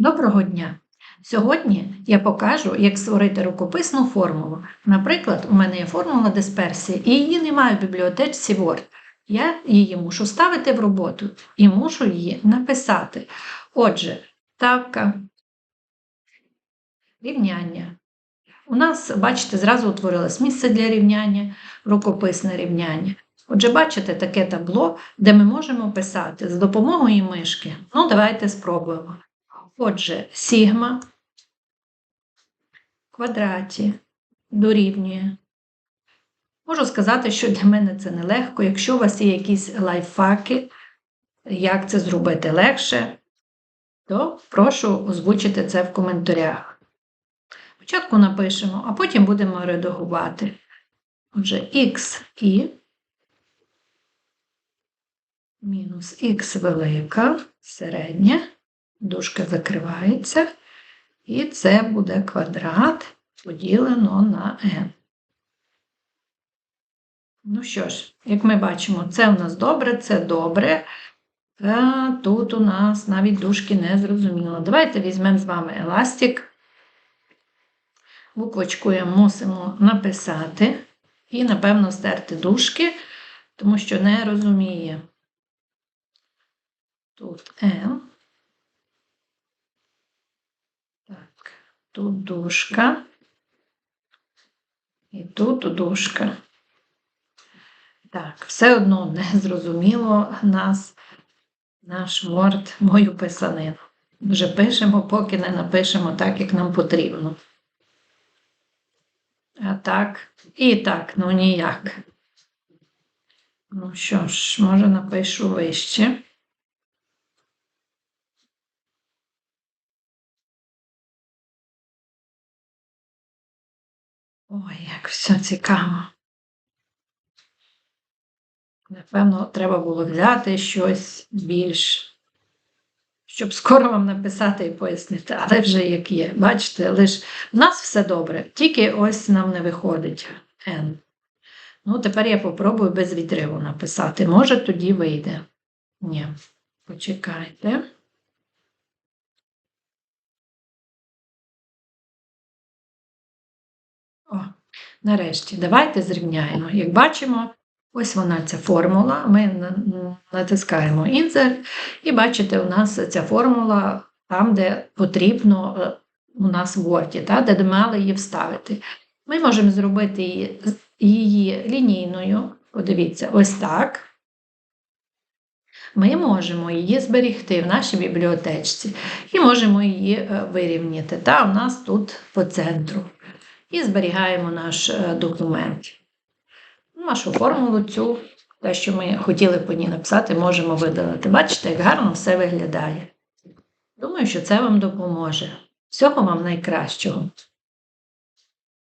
Доброго дня! Сьогодні я покажу, як створити рукописну формулу. Наприклад, у мене є формула дисперсії, і її немає в бібліотечці Word. Я її мушу ставити в роботу і мушу її написати. Отже, тавка, рівняння. У нас, бачите, зразу утворилось місце для рівняння, рукописне рівняння. Отже, бачите таке табло, де ми можемо писати з допомогою мишки. Ну, давайте спробуємо. Отже, сігма в квадраті дорівнює. Можу сказати, що для мене це нелегко. Якщо у вас є якісь лайфхаки, як це зробити легше, то прошу озвучити це в коментарях. Спочатку напишемо, а потім будемо редагувати. Отже, і мінус х велика, середня дужка закривається, і це буде квадрат поділено на n. Ну що ж, як ми бачимо, це у нас добре, це добре. А тут у нас навіть дужки не зрозуміло. Давайте візьмемо з вами еластик. Буквочкою мусимо написати і, напевно, стерти дужки, тому що не розуміє. Тут n. Так, тут дужка. І тут дужка. Так, все одно не зрозуміло нас, наш Word, мою писанину. Вже пишемо, поки не напишемо так, як нам потрібно. А так, і так, ну ніяк. Ну що ж, може напишу вище. Ой, як все цікаво. Напевно, треба було взяти щось більш, щоб скоро вам написати і пояснити, але вже як є. Бачите, лише в нас все добре, тільки ось нам не виходить N. Ну, тепер я попробую без відриву написати. Може, тоді вийде. Ні, почекайте. О, нарешті, давайте зрівняємо. Як бачимо, ось вона ця формула. Ми натискаємо Insert, і бачите, у нас ця формула там, де потрібно е, у нас в Word, та, де мали її вставити. Ми можемо зробити її, її лінійною. Подивіться, ось так. Ми можемо її зберегти в нашій бібліотечці і можемо її е, вирівняти. Та у нас тут по центру і зберігаємо наш е, документ. Нашу формулу цю, те, що ми хотіли по ній написати, можемо видалити. Бачите, як гарно все виглядає. Думаю, що це вам допоможе. Всього вам найкращого.